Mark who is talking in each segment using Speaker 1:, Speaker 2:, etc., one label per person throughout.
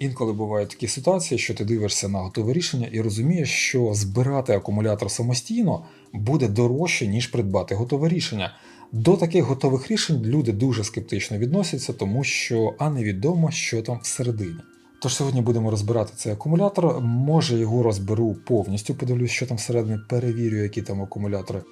Speaker 1: Інколи бувають такі ситуації, що ти дивишся на готове рішення і розумієш, що збирати акумулятор самостійно буде дорожче, ніж придбати готове рішення. До таких готових рішень люди дуже скептично відносяться, тому що а невідомо, що там всередині. Тож сьогодні будемо розбирати цей акумулятор. Може його розберу повністю, подивлюсь, що там всередині, перевірю, які там акумулятори.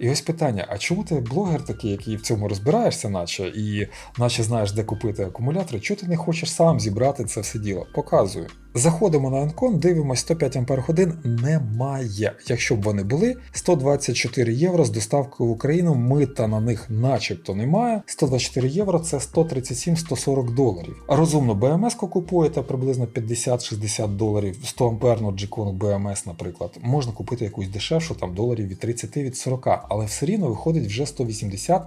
Speaker 1: І ось питання: а чому ти блогер такий, який в цьому розбираєшся, наче, і наче знаєш, де купити акумулятори, чого ти не хочеш сам зібрати це все діло? Показую. Заходимо на Ancon, дивимось 105 Ах немає. Якщо б вони були, 124 євро з доставкою в Україну, мита на них начебто немає. 124 євро це 137-140 доларів. Розумно БМС купуєте приблизно 50-60 доларів, 100 амперну G-Kong наприклад. Можна купити якусь дешевшу, там доларів від 30 від 40, але все рівно виходить вже 180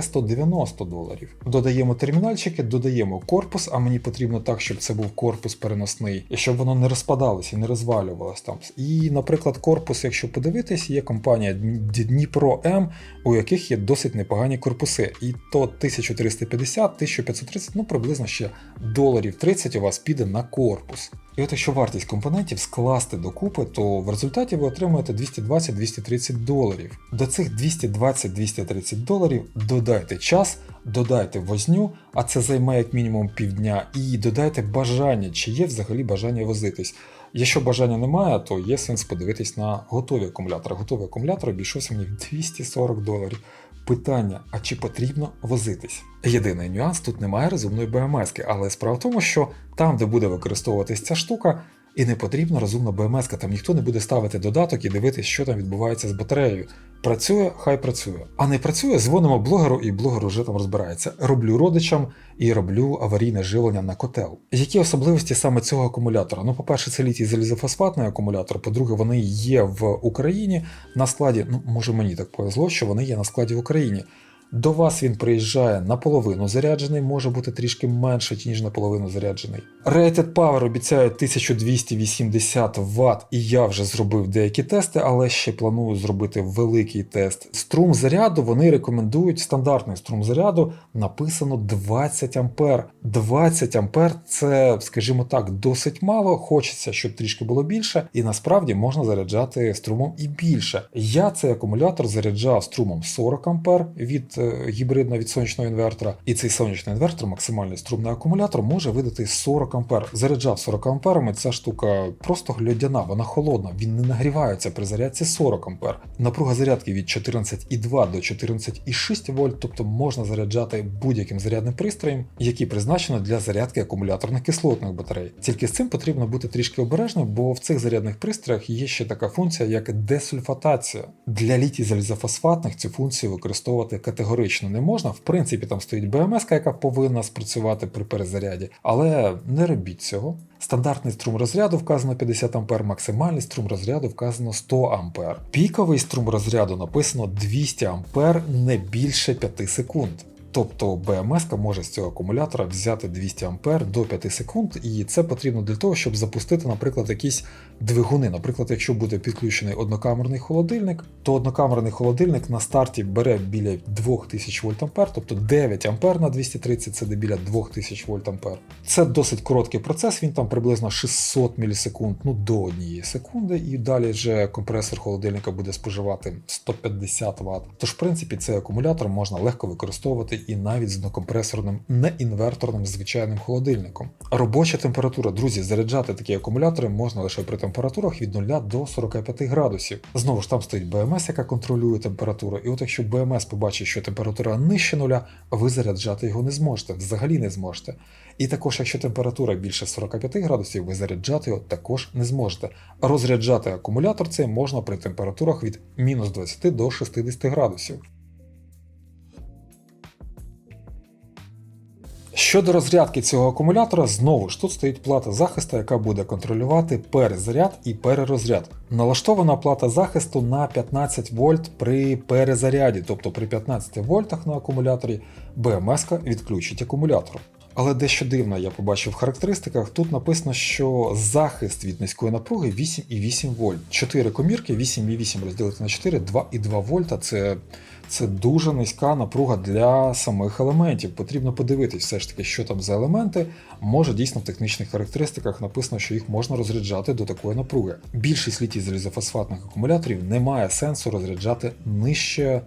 Speaker 1: 190 доларів. Додаємо термінальчики, додаємо корпус, а мені потрібно так, щоб це був корпус переносний, і щоб воно не розпадалося не розвалювалося там. І, наприклад, корпус, якщо подивитись, є компанія Дніпро М, у яких є досить непогані корпуси. І то 1350, 1530, ну приблизно ще доларів 30 у вас піде на корпус. І от якщо вартість компонентів скласти докупи, то в результаті ви отримаєте 220-230 доларів. До цих 220-230 доларів додайте час, додайте возню, а це займе як мінімум півдня, і додайте бажання, чи є взагалі бажання возитись. Якщо бажання немає, то є сенс подивитись на готові акумулятори. Готовий акумулятор обійшовся мені в 240 доларів. Питання: а чи потрібно возитись? Єдиний нюанс тут немає розумної БМС, але справа в тому, що там, де буде використовуватись ця штука, і не потрібна розумна БМС, там ніхто не буде ставити додаток і дивитися, що там відбувається з батареєю. Працює, хай працює. А не працює, дзвонимо блогеру, і блогер уже там розбирається. Роблю родичам і роблю аварійне живлення на котел. Які особливості саме цього акумулятора? Ну, по-перше, це літій залізофосфатний акумулятор. По-друге, вони є в Україні на складі. Ну, може мені так повезло, що вони є на складі в Україні. До вас він приїжджає наполовину заряджений, може бути трішки менше, ніж наполовину заряджений. Rated Power обіцяє 1280 Вт, і я вже зробив деякі тести, але ще планую зробити великий тест. Струм заряду вони рекомендують стандартний струм заряду, написано 20 А. 20 А це, скажімо так, досить мало. Хочеться, щоб трішки було більше, і насправді можна заряджати струмом і більше. Я цей акумулятор заряджав струмом 40 А від е, гібридно від сонячного інвертора, і цей сонячний інвертор, максимальний струмний акумулятор, може видати 40 А. Заряджав 40 амперами, ця штука просто глядяна, вона холодна, він не нагрівається при зарядці 40 А. Напруга зарядки від 14,2 до 14,6 вольт, тобто можна заряджати будь-яким зарядним пристроєм, який призначено для зарядки акумуляторних кислотних батарей. Тільки з цим потрібно бути трішки обережним, бо в цих зарядних пристроях є ще така функція, як десульфатація. Для літій залізофосфатних цю функцію використовувати категорично не можна. В принципі, там стоїть БМС, яка повинна спрацювати при перезаряді, але не робіть цього. Стандартний струм розряду вказано 50 А, максимальний струм розряду вказано 100 А. Піковий струм розряду написано 200 А не більше 5 секунд. Тобто БМС може з цього акумулятора взяти 200 А до 5 секунд, і це потрібно для того, щоб запустити, наприклад, якісь двигуни. Наприклад, якщо буде підключений однокамерний холодильник, то однокамерний холодильник на старті бере біля 2000 вольт тобто 9 А на 230 це біля 2000 вольт Це досить короткий процес, він там приблизно 600 мілісекунд, ну до однієї секунди, і далі вже компресор холодильника буде споживати 150 Вт. Тож, в принципі, цей акумулятор можна легко використовувати і навіть з однокомпресорним неінверторним звичайним холодильником. Робоча температура, друзі, заряджати такі акумулятори можна лише при температурах від 0 до 45 градусів. Знову ж там стоїть БМС, яка контролює температуру, і от якщо БМС побачить, що температура нижче нуля, ви заряджати його не зможете, взагалі не зможете. І також, якщо температура більше 45 градусів, ви заряджати його також не зможете. Розряджати акумулятор цей можна при температурах від мінус 20 до 60 градусів. Щодо розрядки цього акумулятора, знову ж тут стоїть плата захисту, яка буде контролювати перезаряд і перерозряд. Налаштована плата захисту на 15 вольт при перезаряді, тобто при 15 вольтах на акумуляторі БМС відключить акумулятор. Але дещо дивно, я побачив в характеристиках, тут написано, що захист від низької напруги 8,8 вольт. 4 комірки, 8,8 розділити на 4, 2,2 вольта це Це дуже низька напруга для самих елементів. Потрібно подивитись все ж таки, що там за елементи. Може дійсно в технічних характеристиках написано, що їх можна розряджати до такої напруги. Більшість літій залізофосфатних акумуляторів не має сенсу розряджати нижче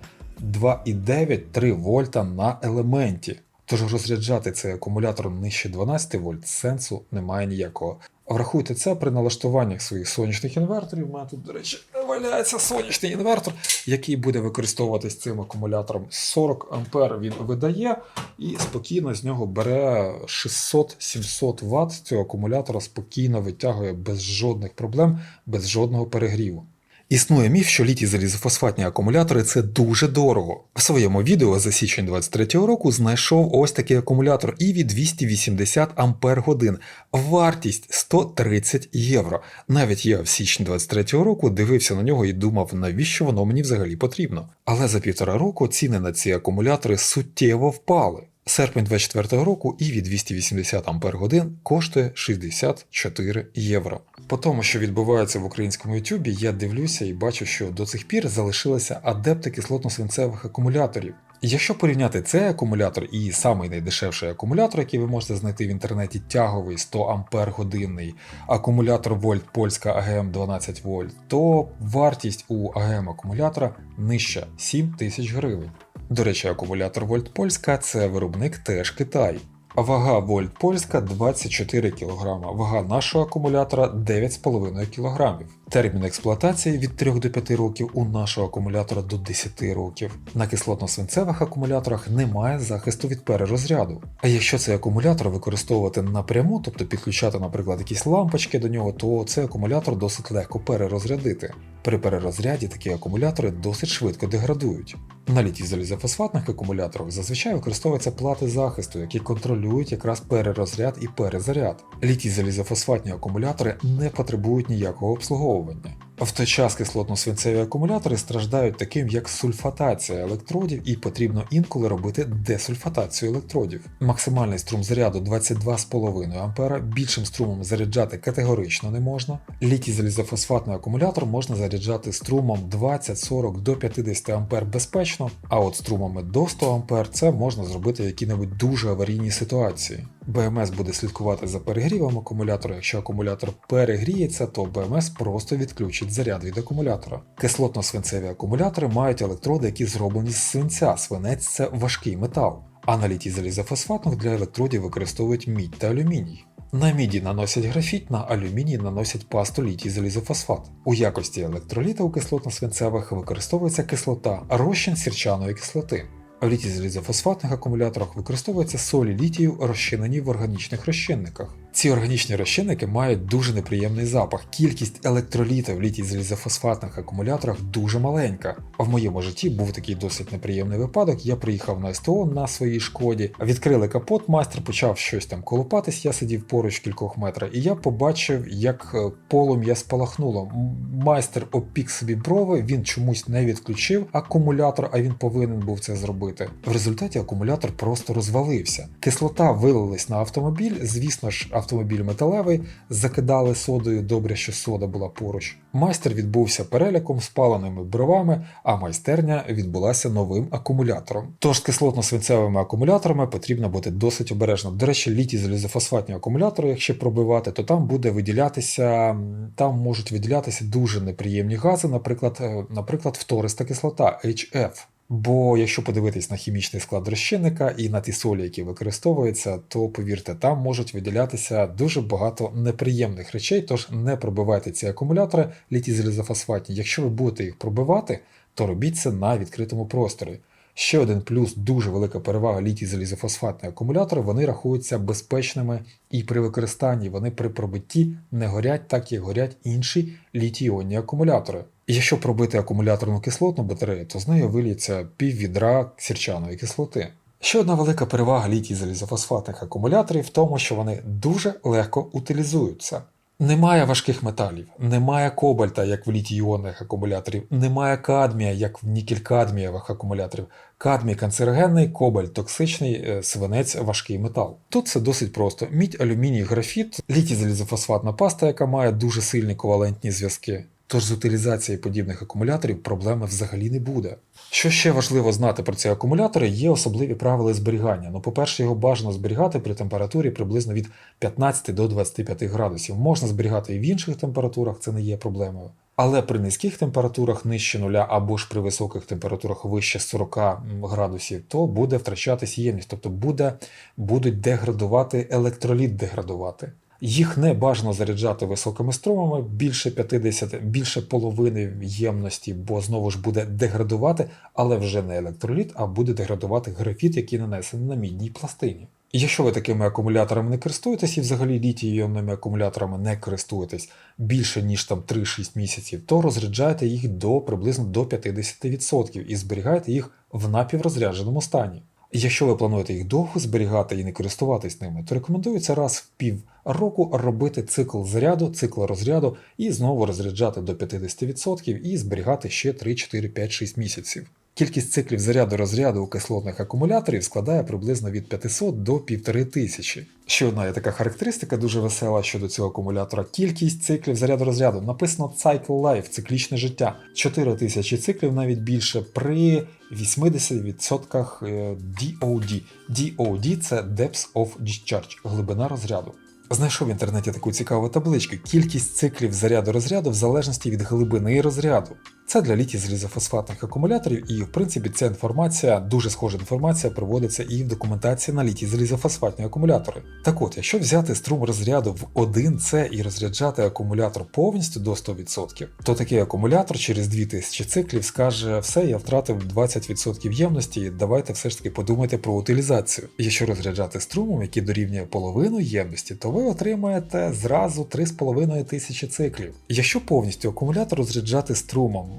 Speaker 1: 2,9-3 вольта на елементі. Тож розряджати цей акумулятор нижче 12 вольт сенсу немає ніякого. Врахуйте це при налаштуваннях своїх сонячних інверторів. У мене тут, до речі, валяється сонячний інвертор, який буде використовуватись цим акумулятором. 40 ампер він видає і спокійно з нього бере 600-700 Вт цього акумулятора, спокійно витягує без жодних проблем, без жодного перегріву. Існує міф, що літій залізофосфатні акумулятори це дуже дорого. В своєму відео за січень 23-го року знайшов ось такий акумулятор EV 280 Ампер годин. Вартість 130 євро. Навіть я в січні 23-го року дивився на нього і думав, навіщо воно мені взагалі потрібно. Але за півтора року ціни на ці акумулятори суттєво впали. Серпень 24 року EV 280 Ампер годин коштує 64 євро. По тому, що відбувається в українському YouTube, я дивлюся і бачу, що до цих пір залишилися адепти кислотно-свинцевих акумуляторів. Якщо порівняти цей акумулятор і самий найдешевший акумулятор, який ви можете знайти в інтернеті, тяговий 100 Ампер годинний акумулятор Вольт польська АГМ 12 вольт, то вартість у АГМ акумулятора нижча 7 тисяч гривень. До речі, акумулятор Вольт Польська це виробник теж Китай. Вага Вольт Польська 24 кг, вага нашого акумулятора 9,5 кг. Термін експлуатації від 3 до 5 років у нашого акумулятора до 10 років. На кислотно-свинцевих акумуляторах немає захисту від перерозряду. А якщо цей акумулятор використовувати напряму, тобто підключати, наприклад, якісь лампочки до нього, то цей акумулятор досить легко перерозрядити. При перерозряді такі акумулятори досить швидко деградують. На літій залізофосфатних акумуляторах зазвичай використовуються плати захисту, які контролюють якраз перерозряд і перезаряд. Літій залізофосфатні акумулятори не потребують ніякого обслуговування. обслуговування. В той час кислотно-свинцеві акумулятори страждають таким, як сульфатація електродів, і потрібно інколи робити десульфатацію електродів. Максимальний струм заряду 22,5 А, більшим струмом заряджати категорично не можна. Літій залізофосфатний акумулятор можна заряджати струмом 20-40 до 50 А безпечно, а от струмами до 100 А це можна зробити в які-небудь дуже аварійні ситуації. БМС буде слідкувати за перегрівом акумулятора. Якщо акумулятор перегріється, то БМС просто відключить заряд від акумулятора. Кислотно-свинцеві акумулятори мають електроди, які зроблені з свинця. Свинець це важкий метал. А на літій залізофосфатних для електродів використовують мідь та алюміній. На міді наносять графіт, на алюміній наносять пасту літій залізофосфат. У якості електроліта у кислотно-свинцевих використовується кислота, розчин сірчаної кислоти. А в літій залізофосфатних акумуляторах використовуються солі літію, розчинені в органічних розчинниках. Ці органічні розчинники мають дуже неприємний запах. Кількість електроліта в літій залізофосфатних акумуляторах дуже маленька. А в моєму житті був такий досить неприємний випадок. Я приїхав на СТО на своїй шкоді, відкрили капот, майстер почав щось там колупатись. Я сидів поруч кількох метрах, і я побачив, як е, полум'я спалахнуло. Майстер обпік собі брови, він чомусь не відключив акумулятор, а він повинен був це зробити. В результаті акумулятор просто розвалився. Кислота вилилась на автомобіль. Звісно ж, автомобіль металевий, закидали содою. Добре, що сода була поруч. Майстер відбувся переляком, спаленими бровами, а майстерня відбулася новим акумулятором. Тож з кислотно-свинцевими акумуляторами потрібно бути досить обережно. До речі, літій залізофосфатні акумулятори, якщо пробивати, то там буде виділятися, там можуть виділятися дуже неприємні гази, наприклад, е, наприклад, фториста кислота HF. Бо якщо подивитись на хімічний склад розчинника і на ті солі, які використовуються, то повірте, там можуть виділятися дуже багато неприємних речей. Тож не пробивайте ці акумулятори літій залізофосфатні. Якщо ви будете їх пробивати, то робіть це на відкритому просторі. Ще один плюс, дуже велика перевага літій залізофосфатних акумулятори, вони рахуються безпечними і при використанні вони при пробитті не горять так, як горять інші літій-іонні акумулятори. Якщо пробити акумуляторну кислотну батарею, то з нею виліється піввідра сірчаної кислоти. Ще одна велика перевага літій залізофосфатних акумуляторів в тому, що вони дуже легко утилізуються. Немає важких металів, немає кобальта, як в літій-іонних акумуляторів, немає кадмія, як в нікель-кадмієвих акумуляторів. Кадмій канцерогенний, кобальт токсичний, е, свинець важкий метал. Тут це досить просто: мідь, алюміній, графіт, літій залізофосфатна паста, яка має дуже сильні ковалентні зв'язки. Тож з утилізацією подібних акумуляторів проблеми взагалі не буде. Що ще важливо знати про ці акумулятори, є особливі правила зберігання. Ну, по-перше, його бажано зберігати при температурі приблизно від 15 до 25 градусів. Можна зберігати і в інших температурах, це не є проблемою. Але при низьких температурах нижче нуля або ж при високих температурах вище 40 градусів, то буде втрачатись ємність, тобто буде, будуть деградувати електроліт деградувати. Їх не бажано заряджати високими струмами більше 50, більше половини ємності, бо знову ж буде деградувати, але вже не електроліт, а буде деградувати графіт, який нанесений на мідній пластині. Якщо ви такими акумуляторами не користуєтесь і взагалі літій-іонними акумуляторами не користуєтесь більше ніж там 3-6 місяців, то розряджайте їх до приблизно до 50% і зберігайте їх в напіврозрядженому стані. Якщо ви плануєте їх довго зберігати і не користуватись ними, то рекомендується раз в пів року робити цикл заряду, цикл розряду і знову розряджати до 50% і зберігати ще 3, 4, 5, 6 місяців. Кількість циклів заряду розряду у кислотних акумуляторів складає приблизно від 500 до 1500. Ще одна є така характеристика дуже весела щодо цього акумулятора. Кількість циклів заряду розряду написано Cycle Life, циклічне життя. 4000 циклів навіть більше при 80% е, DOD. DOD це Depth of Discharge, глибина розряду. Знайшов в інтернеті таку цікаву табличку. Кількість циклів заряду розряду в залежності від глибини розряду. Це для літій залізофосфатних акумуляторів, і в принципі ця інформація, дуже схожа інформація, проводиться і в документації на літій залізофосфатні акумулятори. Так от, якщо взяти струм розряду в 1С і розряджати акумулятор повністю до 100%, то такий акумулятор через 2000 циклів скаже: все, я втратив 20% ємності, давайте все ж таки подумайте про утилізацію. Якщо розряджати струмом, який дорівнює половину ємності, то ви отримаєте зразу 3,5 тисячі циклів. Якщо повністю акумулятор розряджати струмом,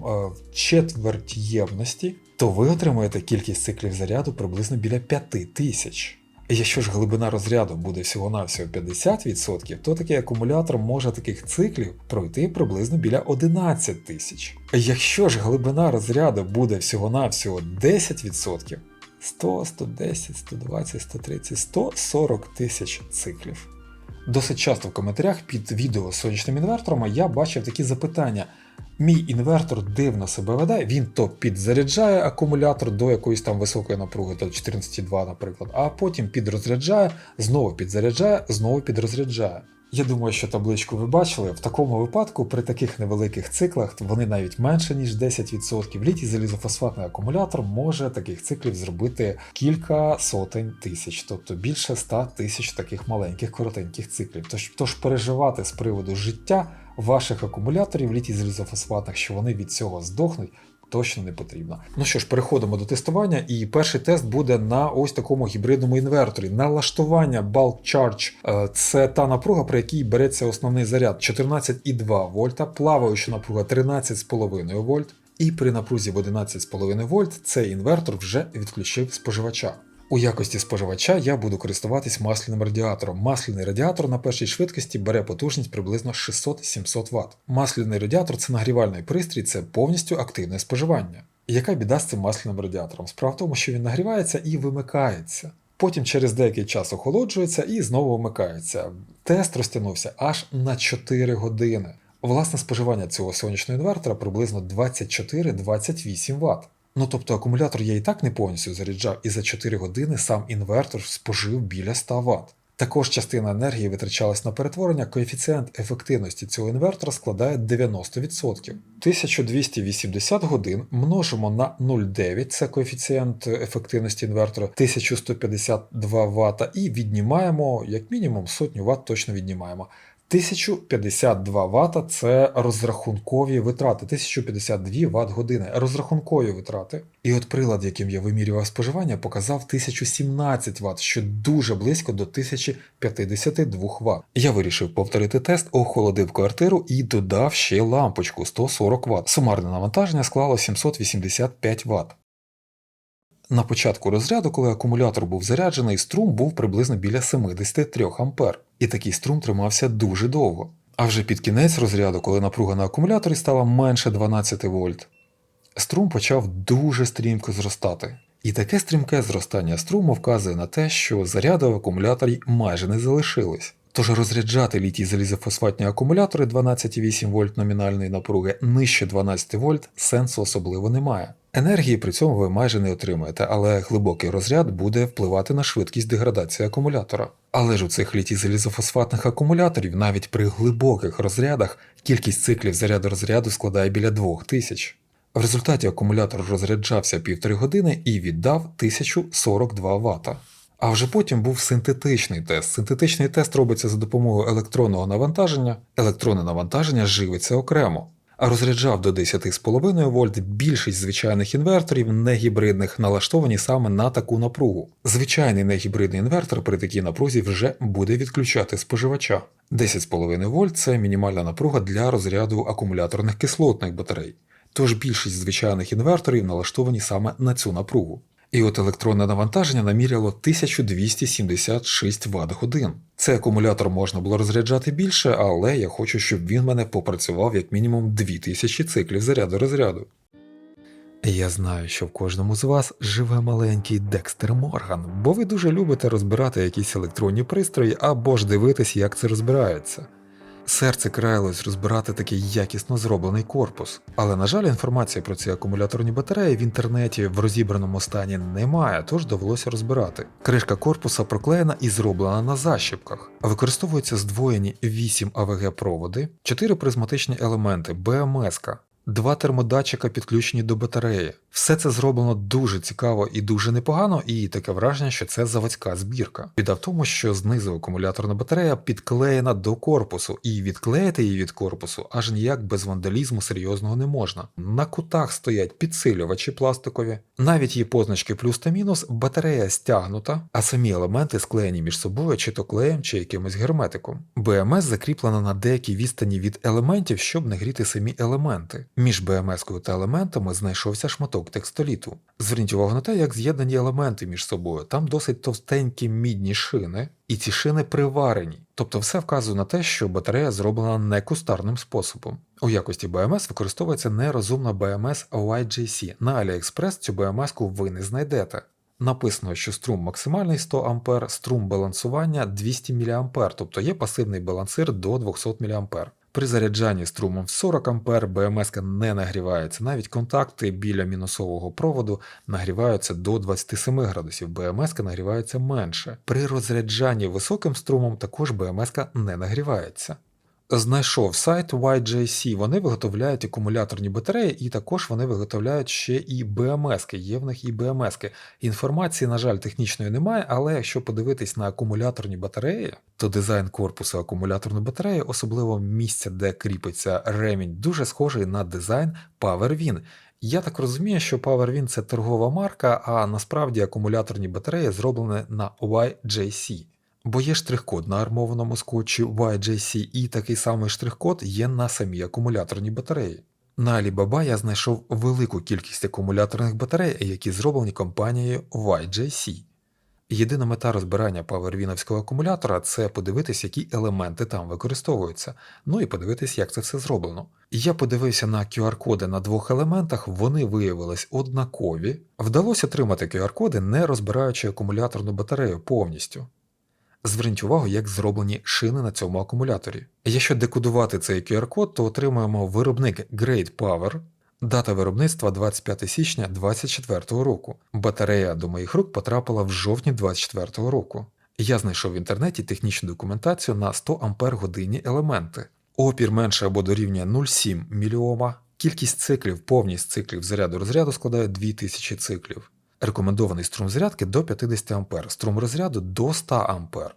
Speaker 1: четверть ємності, то ви отримаєте кількість циклів заряду приблизно біля 5 тисяч. Якщо ж глибина розряду буде всього-навсього 50%, то такий акумулятор може таких циклів пройти приблизно біля 11 тисяч. Якщо ж глибина розряду буде всього-навсього 10%, 100, 110, 120, 130, 140 тисяч циклів. Досить часто в коментарях під відео з сонячним інвертором я бачив такі запитання. Мій інвертор дивно себе веде, він то підзаряджає акумулятор до якоїсь там високої напруги, до 14,2, наприклад, а потім підрозряджає, знову підзаряджає, знову підрозряджає. Я думаю, що табличку ви бачили. В такому випадку, при таких невеликих циклах, вони навіть менше, ніж 10%, літій залізофосфатний акумулятор може таких циклів зробити кілька сотень тисяч, тобто більше 100 тисяч таких маленьких коротеньких циклів. Тож, тож переживати з приводу життя ваших акумуляторів літій залізофосфатних, що вони від цього здохнуть. Точно не потрібно. Ну що ж, переходимо до тестування, і перший тест буде на ось такому гібридному інверторі. Налаштування Bulk Charge е, це та напруга, при якій береться основний заряд 14,2 вольта, плаваюча напруга 13,5 вольт. І при напрузі в 11,5 вольт цей інвертор вже відключив споживача. У якості споживача я буду користуватись масляним радіатором. Масляний радіатор на першій швидкості бере потужність приблизно 600-700 Вт. Масляний радіатор це нагрівальний пристрій, це повністю активне споживання. Яка біда з цим масляним радіатором? Справа в тому, що він нагрівається і вимикається. Потім через деякий час охолоджується і знову вмикається. Тест розтягнувся аж на 4 години. Власне споживання цього сонячного інвертора приблизно 24-28 Вт. Ну тобто акумулятор я і так не повністю заряджав, і за 4 години сам інвертор спожив біля 100 Вт. Також частина енергії витрачалась на перетворення, коефіцієнт ефективності цього інвертора складає 90%. 1280 годин множимо на 0,9, це коефіцієнт ефективності інвертора 1152 Вт, і віднімаємо, як мінімум, сотню Вт точно віднімаємо. 1052 Вт це розрахункові витрати, 1052 Вт години, розрахункові витрати. І от прилад, яким я вимірював споживання, показав 1017 Вт, що дуже близько до 1052 Вт. Я вирішив повторити тест, охолодив квартиру і додав ще лампочку 140 Вт. Сумарне навантаження склало 785 Вт. На початку розряду, коли акумулятор був заряджений, струм був приблизно біля 73 А. І такий струм тримався дуже довго. А вже під кінець розряду, коли напруга на акумуляторі стала менше 12 вольт, струм почав дуже стрімко зростати. І таке стрімке зростання струму вказує на те, що заряду в акумуляторі майже не залишилось. Тож розряджати літій залізофосфатні акумулятори 12,8 вольт номінальної напруги нижче 12 вольт сенсу особливо немає. Енергії при цьому ви майже не отримаєте, але глибокий розряд буде впливати на швидкість деградації акумулятора. Але ж у цих літій залізофосфатних акумуляторів навіть при глибоких розрядах кількість циклів заряду розряду складає біля 2000. В результаті акумулятор розряджався півтори години і віддав 1042 Вт. А вже потім був синтетичний тест. Синтетичний тест робиться за допомогою електронного навантаження. Електронне навантаження живиться окремо. А розряджав до 10,5 вольт більшість звичайних інверторів негібридних налаштовані саме на таку напругу. Звичайний негібридний інвертор при такій напрузі вже буде відключати споживача. 10,5 вольт це мінімальна напруга для розряду акумуляторних кислотних батарей. Тож більшість звичайних інверторів налаштовані саме на цю напругу. І от електронне навантаження наміряло 1276 Вт годин. Цей акумулятор можна було розряджати більше, але я хочу, щоб він мене попрацював як мінімум 2000 циклів заряду розряду. Я знаю, що в кожному з вас живе маленький Декстер Морган, бо ви дуже любите розбирати якісь електронні пристрої або ж дивитись, як це розбирається. Серце краялось розбирати такий якісно зроблений корпус, але, на жаль, інформації про ці акумуляторні батареї в інтернеті в розібраному стані немає, тож довелося розбирати. Кришка корпуса проклеєна і зроблена на защіпках. Використовуються здвоєні 8 АВГ проводи, 4 призматичні елементи БМС, Два термодатчика підключені до батареї. Все це зроблено дуже цікаво і дуже непогано, і таке враження, що це заводська збірка. Біда в тому, що знизу акумуляторна батарея підклеєна до корпусу, і відклеїти її від корпусу аж ніяк без вандалізму серйозного не можна. На кутах стоять підсилювачі пластикові, навіть є позначки плюс та мінус, батарея стягнута, а самі елементи склеєні між собою чи то клеєм, чи якимось герметиком. БМС закріплена на деякій відстані від елементів, щоб не гріти самі елементи. Між БМС-кою та елементами знайшовся шматок текстоліту. Зверніть увагу на те, як з'єднані елементи між собою. Там досить товстенькі мідні шини, і ці шини приварені. Тобто все вказує на те, що батарея зроблена не кустарним способом. У якості БМС використовується нерозумна БМС YJC. На AliExpress цю БМС-ку ви не знайдете. Написано, що струм максимальний 100 А, струм балансування 200 мА, тобто є пасивний балансир до 200 мА. При заряджанні струмом в 40 А БМС не нагрівається, навіть контакти біля мінусового проводу нагріваються до 27 градусів, БМС нагрівається менше. При розряджанні високим струмом також БМС не нагрівається. Знайшов сайт YJC, вони виготовляють акумуляторні батареї, і також вони виготовляють ще і БМСки, є в них і БМСки. Інформації, на жаль, технічної немає, але якщо подивитись на акумуляторні батареї, то дизайн корпусу акумуляторної батареї, особливо місця, де кріпиться ремінь, дуже схожий на дизайн PowerWin. Я так розумію, що PowerWin це торгова марка, а насправді акумуляторні батареї зроблені на YJC. Бо є штрих-код на армованому скотчі YJC і такий самий штрих-код є на самій акумуляторній батареї. На Alibaba я знайшов велику кількість акумуляторних батарей, які зроблені компанією YJC. Єдина мета розбирання павервіновського акумулятора це подивитись, які елементи там використовуються, ну і подивитись, як це все зроблено. Я подивився на QR-коди на двох елементах, вони виявились однакові. Вдалося отримати QR-коди, не розбираючи акумуляторну батарею повністю. Зверніть увагу, як зроблені шини на цьому акумуляторі. Якщо декодувати цей QR-код, то отримаємо виробник Great Power, дата виробництва 25 січня 2024 року. Батарея до моїх рук потрапила в жовтні 2024 року. Я знайшов в інтернеті технічну документацію на 100 Ампер годині елементи. Опір менше або дорівнює 0,7 мОм. Кількість циклів, повність циклів заряду розряду складає 2000 циклів. Рекомендований струм зарядки до 50 А, струм розряду до 100 А.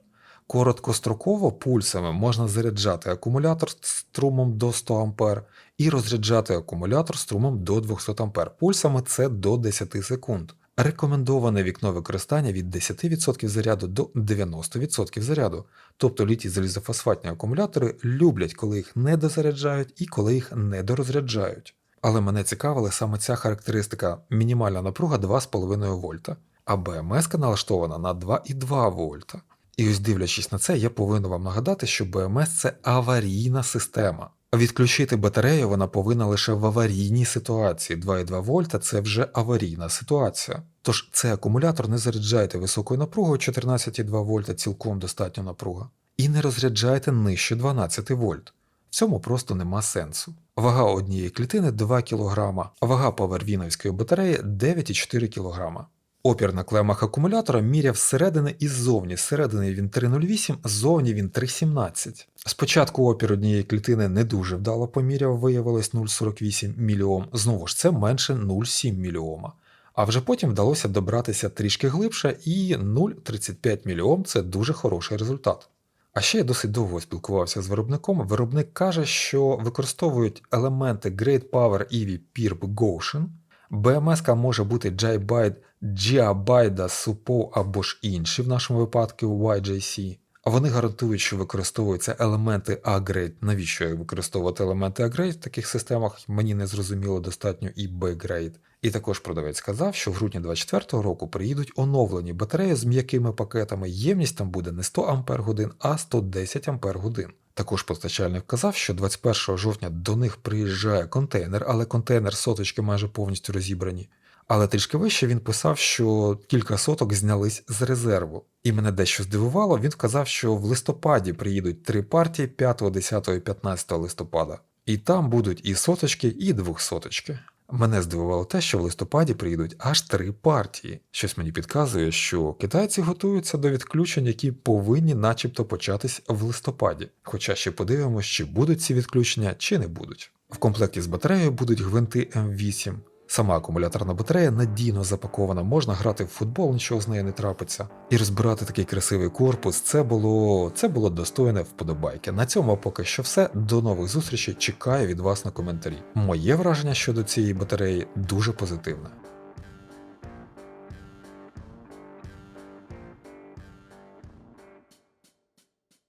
Speaker 1: Короткостроково пульсами можна заряджати акумулятор струмом до 100 А і розряджати акумулятор струмом до 200 А. Пульсами це до 10 секунд. Рекомендоване вікно використання від 10% заряду до 90% заряду. Тобто літій залізофосфатні акумулятори люблять, коли їх не дозаряджають і коли їх не дорозряджають. Але мене цікавила саме ця характеристика мінімальна напруга 2,5 вольта, а БМС налаштована на 2,2 вольта. І ось дивлячись на це, я повинен вам нагадати, що БМС це аварійна система. Відключити батарею вона повинна лише в аварійній ситуації. 2,2 вольта це вже аварійна ситуація. Тож цей акумулятор не заряджайте високою напругою 14,2 вольта цілком достатньо напруга. І не розряджайте нижче 12 вольт. В цьому просто нема сенсу. Вага однієї клітини 2 кг, вага повервіновської батареї 9,4 кг. Опір на клемах акумулятора міряв зсередини і ззовні. Зсередини він 3,08, ззовні він 3,17. Спочатку опір однієї клітини не дуже вдало поміряв, виявилось 0,48 мОм. Знову ж це менше 0,7 мОм. А вже потім вдалося добратися трішки глибше, і 0,35 мОм це дуже хороший результат. А ще я досить довго спілкувався з виробником. Виробник каже, що використовують елементи Great Power EV Pirp Goshen. BMS може бути JByte, Giabyte, Supo або ж інші, в нашому випадку YJC. А вони гарантують, що використовуються елементи A-Grade. Навіщо використовувати елементи A-Grade в таких системах? Мені не зрозуміло достатньо і B-Grade. І також продавець сказав, що в грудні 2024 року приїдуть оновлені батареї з м'якими пакетами. Ємність там буде не 100 Ах, а 110 Ах. Також постачальник вказав, що 21 жовтня до них приїжджає контейнер, але контейнер соточки майже повністю розібрані. Але трішки вище він писав, що кілька соток знялись з резерву. І мене дещо здивувало, він вказав, що в листопаді приїдуть три партії 5, 10 і 15 листопада. І там будуть і соточки, і двохсоточки. Мене здивувало те, що в листопаді приїдуть аж три партії. Щось мені підказує, що китайці готуються до відключень, які повинні начебто початись в листопаді. Хоча ще подивимось, чи будуть ці відключення, чи не будуть. В комплекті з батареєю будуть гвинти М8. Сама акумуляторна батарея надійно запакована, можна грати в футбол, нічого з нею не трапиться. І розбирати такий красивий корпус це було це було достойне вподобайки. На цьому поки що все. До нових зустрічей. Чекаю від вас на коментарі. Моє враження щодо цієї батареї дуже позитивне.